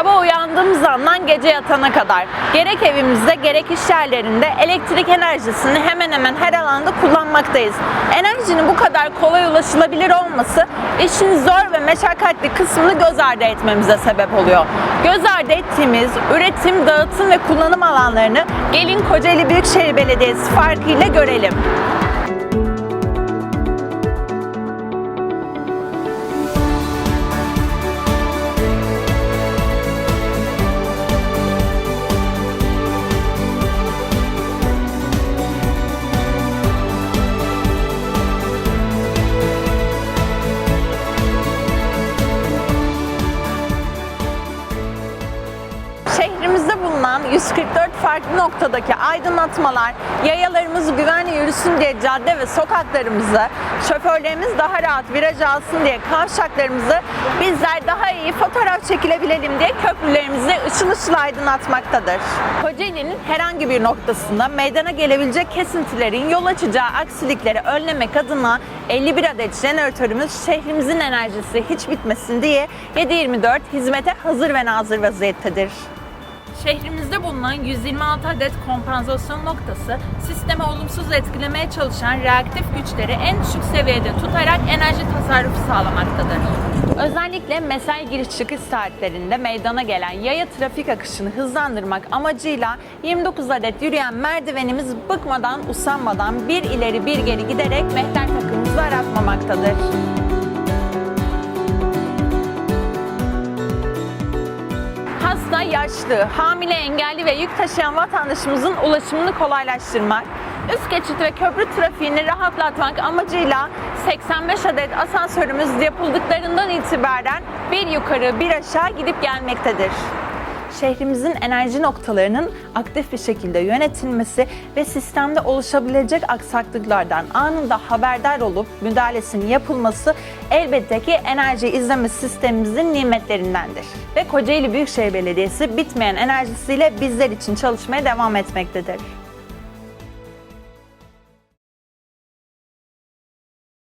Sabah uyandığımız andan gece yatana kadar gerek evimizde gerek iş yerlerinde elektrik enerjisini hemen hemen her alanda kullanmaktayız. Enerjinin bu kadar kolay ulaşılabilir olması işin zor ve meşakkatli kısmını göz ardı etmemize sebep oluyor. Göz ardı ettiğimiz üretim, dağıtım ve kullanım alanlarını gelin Kocaeli Büyükşehir Belediyesi farkıyla görelim. 144 farklı noktadaki aydınlatmalar, yayalarımız güvenli yürüsün diye cadde ve sokaklarımızı, şoförlerimiz daha rahat viraj alsın diye kavşaklarımızı, bizler daha iyi fotoğraf çekilebilelim diye köprülerimizi ışıl ışıl aydınlatmaktadır. Kocaeli'nin herhangi bir noktasında meydana gelebilecek kesintilerin yol açacağı aksilikleri önlemek adına 51 adet jeneratörümüz şehrimizin enerjisi hiç bitmesin diye 7-24 hizmete hazır ve nazır vaziyettedir. Şehrimizde bulunan 126 adet kompansasyon noktası sisteme olumsuz etkilemeye çalışan reaktif güçleri en düşük seviyede tutarak enerji tasarrufu sağlamaktadır. Özellikle mesai giriş çıkış saatlerinde meydana gelen yaya trafik akışını hızlandırmak amacıyla 29 adet yürüyen merdivenimiz bıkmadan usanmadan bir ileri bir geri giderek mehter takımımızı aratmamaktadır. Yaşlı, hamile, engelli ve yük taşıyan vatandaşımızın ulaşımını kolaylaştırmak, üst geçit ve köprü trafiğini rahatlatmak amacıyla 85 adet asansörümüz yapıldıklarından itibaren bir yukarı bir aşağı gidip gelmektedir. Şehrimizin enerji noktalarının aktif bir şekilde yönetilmesi ve sistemde oluşabilecek aksaklıklardan anında haberdar olup müdahalesinin yapılması elbette ki enerji izleme sistemimizin nimetlerindendir. Ve Kocaeli Büyükşehir Belediyesi bitmeyen enerjisiyle bizler için çalışmaya devam etmektedir.